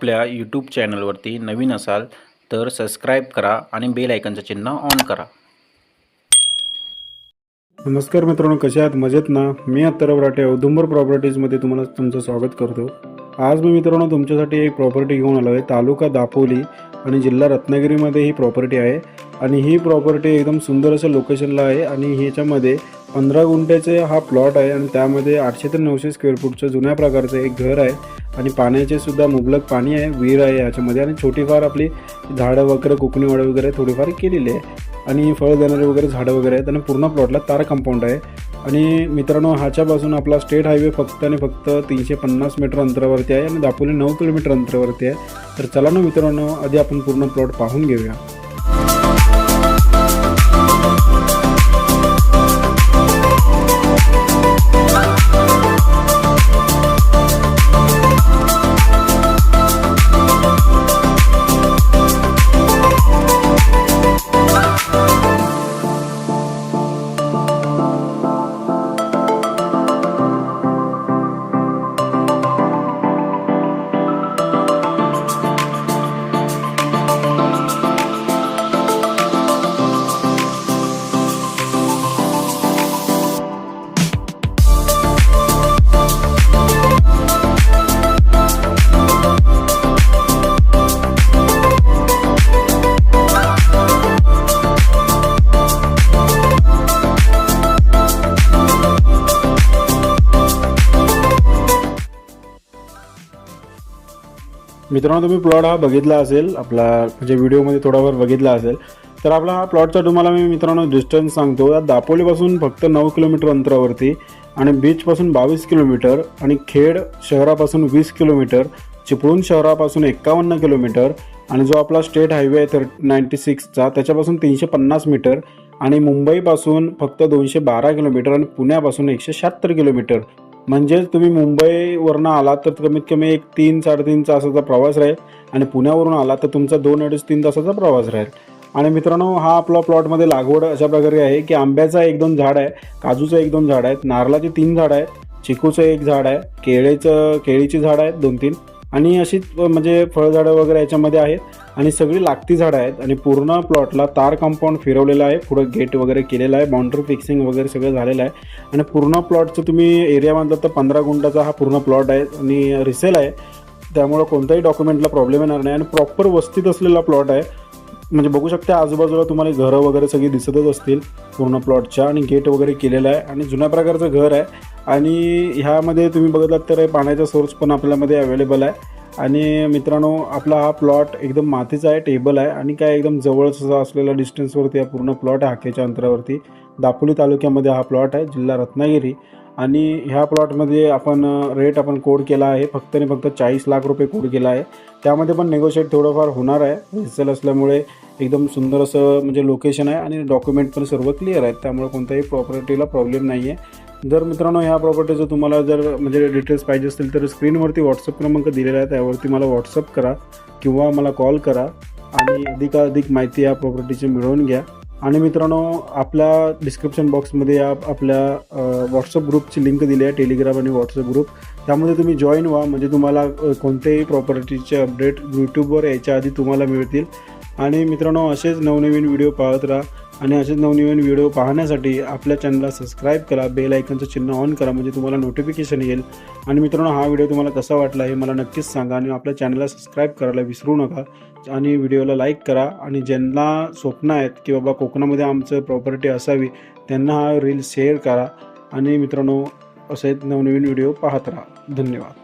आपल्या यूट्यूब चॅनलवरती नवीन असाल तर सबस्क्राईब करा आणि बेल आयकनचं चिन्ह ऑन करा. नमस्कार मित्रांनो कसे आहात? मजेत ना? मी अत्तर राठे औदुंबर प्रॉपर्टीजमध्ये तुम्हाला तुमचं स्वागत करतो. आज मी मित्रांनो तुमच्यासाठी एक प्रॉपर्टी घेऊन आलो आहे तालुका दापोली आणि जिल्हा रत्नागिरीमध्ये ही प्रॉपर्टी आहे. आणि ही प्रॉपर्टी एकदम सुंदर असं लोकेशनला आहे आणि ह्याच्यामध्ये पंधरा गुंठ्याचे हा प्लॉट आहे आणि त्यामध्ये आठशे ते नऊशे स्क्वेअर फूटचं जुन्या प्रकारचं एक घर आहे. आणि पाण्याचे सुद्धा मुबलक पाणी आहे विहीर आहे याच्यामध्ये आणि छोटीफार आपली झाडं वगैरे कोकणी वाडं वगैरे थोडीफार केलेली आहे. आणि फळ देणारे वगैरे झाडं वगैरे आहेत आणि पूर्ण प्लॉटला तार कंपाऊंड आहे. आणि मित्रांनो ह्याच्यापासून आपला स्टेट हायवे फक्त आणि फक्त तीनशे पन्नास मीटर अंतरावरती आहे आणि दापोली नऊ किलोमीटर अंतरावरती आहे. तर चला ना मित्रांनो आधी आपण पूर्ण प्लॉट पाहून घेऊया. मित्रांनो तुम्ही प्लॉट हा बघितला असेल आपला म्हणजे व्हिडिओमध्ये थोडाफार बघितला असेल तर आपला हा प्लॉटचा तुम्हाला मी मित्रांनो डिस्टन्स सांगतो. या दापोलीपासून फक्त नऊ किलोमीटर अंतरावरती आणि बीचपासून बावीस किलोमीटर आणि खेड शहरापासून वीस किलोमीटर चिपळूण शहरापासून एक्कावन्न किलोमीटर आणि जो आपला स्टेट हायवे आहे थर नाईन्टी सिक्सचा त्याच्यापासून तीनशे पन्नास मीटर आणि मुंबईपासून फक्त दोनशे बारा किलोमीटर आणि पुण्यापासून एकशे शहात्तर किलोमीटर. म्हणजेच तुम्ही मुंबईवरनं आलात तर कमीत कमी एक तीन साडेतीन तासाचा प्रवास राहील. आणि पुण्यावरून आलात तर तुमचा दोन अडीच तीन तासाचा प्रवास राहील. आणि मित्रांनो हा आपला प्लॉटमध्ये लागवड अशा प्रकारे आहे की आंब्याचा एक दोन झाड आहे काजूचं एक दोन झाड आहेत नारळाची तीन झाड आहेत चिकूचं एक झाड आहे केळीचं केळीची झाड आहेत दोन तीन. आणि अशीच म्हणजे फळझाडं वगैरे याच्यामध्ये आहेत आणि सगळी लागती झाडं आहेत आणि पूर्ण प्लॉटला तार कंपाऊंड फिरवलेलं आहे पुढं गेट वगैरे केलेलं आहे बाउंड्री फिक्सिंग वगैरे सगळं झालेलं आहे आणि पूर्ण प्लॉटचं तुम्ही एरिया म्हटलं तर पंधरा गुंटाचा हा पूर्ण प्लॉट आहे आणि रिसेल आहे. त्यामुळं कोणत्याही डॉक्युमेंटला प्रॉब्लेम येणार नाही आणि प्रॉपर वस्तीत असलेला प्लॉट आहे म्हणजे बघू शकता आजूबाजूला तुम्हाला घरं वगैरे सगळी दिसतच असतील पूर्ण प्लॉटच्या आणि गेट वगैरे केलेलं आहे आणि जुन्या प्रकारचं घर आहे. आणि ह्यामध्ये तुम्ही बघितलात तर पाण्याचा सोर्स पण आपल्यामध्ये अवेलेबल आहे. आणि मित्रांनो आपला हा प्लॉट एकदम मातीचा आहे टेबल आहे आणि काय एकदम जवळच असलेल्या डिस्टन्सवरती हा पूर्ण प्लॉट आहे हाकेच्या अंतरावरती. दापोली तालुक्यामध्ये हा प्लॉट आहे जिल्हा रत्नागिरी. आणि ह्या प्लॉटमध्ये आपण रेट आपण कोड केला आहे. फक्त आणि फक्त चाळीस लाख रुपये कोड केला आहे. त्यामध्ये पण नेगोशिएट थोडंफार होणार आहे. रिसेल असल्यामुळे एकदम सुंदर असं म्हणजे लोकेशन आहे आणि डॉक्युमेंट पण सर्व क्लिअर आहेत. त्यामुळे कोणत्याही प्रॉपर्टीला प्रॉब्लेम नाही आहे जर मित्रांनो ह्या प्रॉपर्टीचं तुम्हाला जर म्हणजे डिटेल्स पाहिजे असतील तर स्क्रीनवरती व्हॉट्सअप क्रमांक दिलेला आहे. त्यावरती मला व्हॉट्सअप करा किंवा मला कॉल करा आणि अधिकाधिक माहिती या प्रॉपर्टीची मिळवून घ्या. आणि मित्रांनो आपल्या डिस्क्रिप्शन बॉक्समध्ये या आपल्या व्हॉट्सअप ग्रुपची लिंक दिली आहे टेलिग्राम आणि व्हॉट्सअप ग्रुप त्यामध्ये तुम्ही जॉईन व्हा. म्हणजे तुम्हाला कोणतेही कोणत्याही प्रॉपर्टीचे अपडेट यूट्यूबवर यायच्या आधी तुम्हाला मिळतील. आणि मित्रांनो असेच नवनवीन व्हिडिओ पाहत राहा. आणि असे नवनवीन व्हिडिओ पाहण्यासाठी आपल्या चॅनलला सबस्क्राईब करा बेल आयकनचं चिन्ह ऑन करा म्हणजे तुम्हाला नोटिफिकेशन येईल. आणि मित्रांनो हा व्हिडिओ तुम्हाला कसा वाटला हे मला नक्कीच सांगा आणि आपल्या चॅनलला सबस्क्राईब करायला विसरू नका. आणि व्हिडिओला लाईक करा आणि ज्यांना स्वप्न आहेत की बाबा कोकणामध्ये आमचं प्रॉपर्टी असावी त्यांना हा रील शेअर करा. आणि मित्रांनो असे नवनवीन व्हिडिओ पाहत राहा. धन्यवाद.